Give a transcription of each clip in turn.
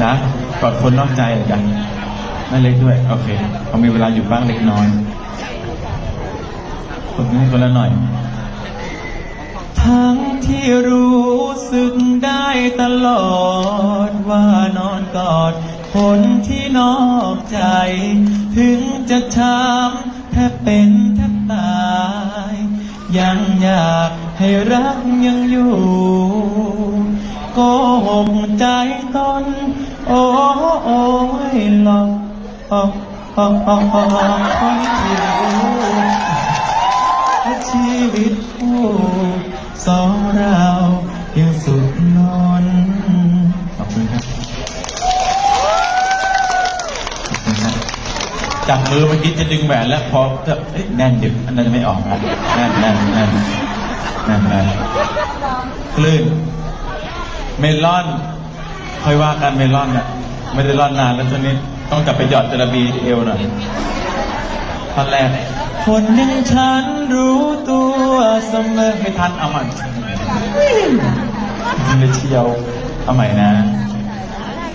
จ้ะกอดคนนอกใจเหรอจ้ะแม่เล็กด้วย โอเคเขามีเวลาอยู่บ้างเล็กน้อยคนนี้คนละหน่อย ทั้งที่รู้สึกได้ตลอด ว่านอนกอด คนที่นอกใจ ถึงจะช้ำแทบเป็นแทบตาย ยังอยากให้รักยังอยู่โกหกใจตน โอ้โอ้ยหลอกหอกหอกหอกหอกคนที่รู้และชีวิตคู่สองเรายังสุดนอนขอบคุณครับขอบคุณครับจับมือเมื่อกี้จะดึงแหวนแล้วพอจะเอ้ยแน่นดึกอันนั้นจะไม่ออกนะแน่นแน่นแน่นแน่นแน่นคลื่นเมลอน ค่อยว่ากันเมลอนอะไม่ได้ร่อนนานแล้วช่วงนี้ต้องกลับไปหยอดจระบีเอวหน่อยท่อนแรกคนอยังฉันรู้ตัวเสมอไม่ทันเอาใหม่มันเลยเชียวเอาใหม่นะ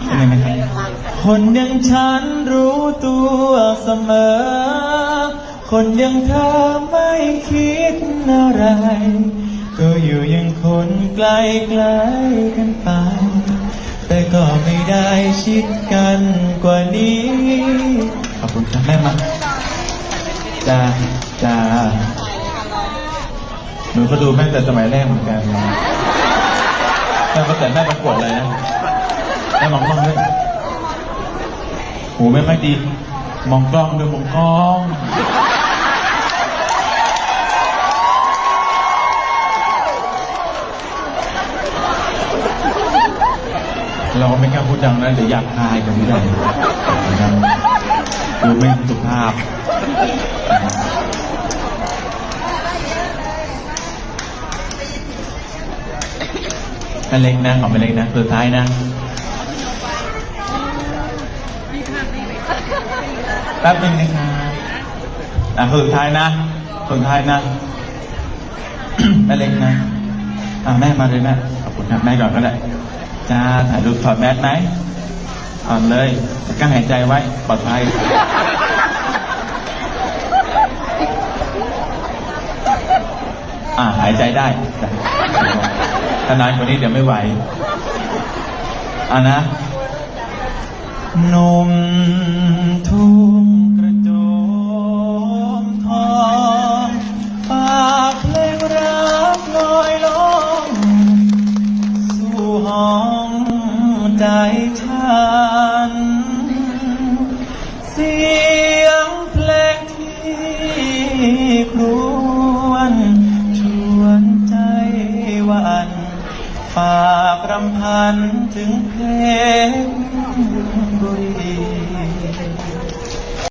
เป็นยังไงครับคนอยังฉันรู้ตัวเสมอ คนอยังเธอไม่คิดอะไร ก็อยู่ยังคนไกลไกลกันไป แต่ก็ไม่ได้ชิดกันกว่านี้ ขอบคุณครับแม่มาจ้าจ้าหนูก็ดูแม่แต่สมัยแรกเหมือนกันแม่ก็แต่แม่ประกวดเลยนะแม่มองกล้องด้วยหูไม่ค่ดี มองกล้องด้วยมองกล้อง เราก็ไม่กล้าพูดดังนะเดี๋ยวอยากทายกันไม่ได้นะครับดูไม่สุภาพอันเล็กนะขอเป็นเล็กนะสุดท้ายนะแป๊บหนึงนะครับอะสุดท้ายนะสุดท้ายนะแม่เล็กนะอะแม่มาเลยแม่ขอบคุณครับแม่ก่อนก็ได้ จ้าถ่ายรูปถอดแมสไหมถอดเลยกั้นหายใจไว้ปลอดภัยอ่าหายใจได้ถ้านานกว่านี้เดี๋ยวไม่ไหวอ่านะนุ่ม สียงเพลงที่ครวนชวนใจหวันฝากรำพันถึงเพลงบุรี